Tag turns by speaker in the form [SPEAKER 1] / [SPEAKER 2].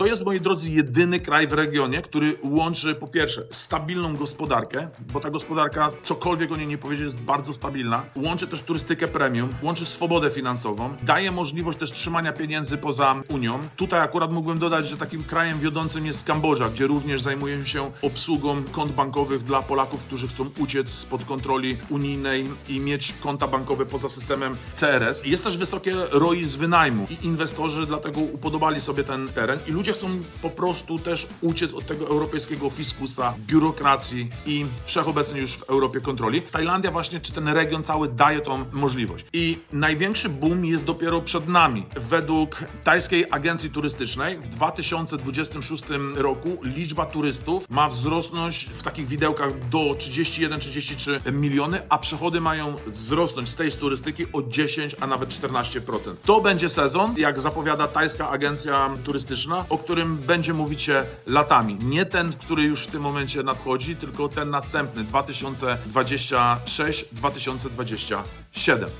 [SPEAKER 1] To jest, moi drodzy, jedyny kraj w regionie, który łączy po pierwsze stabilną gospodarkę, bo ta gospodarka, cokolwiek o niej nie powiedzieć, jest bardzo stabilna. Łączy też turystykę premium, łączy swobodę finansową, daje możliwość też trzymania pieniędzy poza Unią. Tutaj akurat mógłbym dodać, że takim krajem wiodącym jest Kambodża, gdzie również zajmują się obsługą kont bankowych dla Polaków, którzy chcą uciec spod kontroli unijnej i mieć konta bankowe poza systemem CRS. Jest też wysokie ROI z wynajmu i inwestorzy dlatego upodobali sobie ten teren i ludzie chcą po prostu też uciec od tego europejskiego fiskusa, biurokracji i wszechobecnej już w Europie kontroli. Tajlandia właśnie, czy ten region cały daje tą możliwość. I największy boom jest dopiero przed nami. Według tajskiej agencji turystycznej w 2026 roku liczba turystów ma wzrosnąć w takich widełkach do 31-33 miliony, a przychody mają wzrosnąć z tej turystyki o 10, a nawet 14%. To będzie sezon, jak zapowiada tajska agencja turystyczna, o którym będzie mówić się latami. Nie ten, który już w tym momencie nadchodzi, tylko ten następny 2026-2027.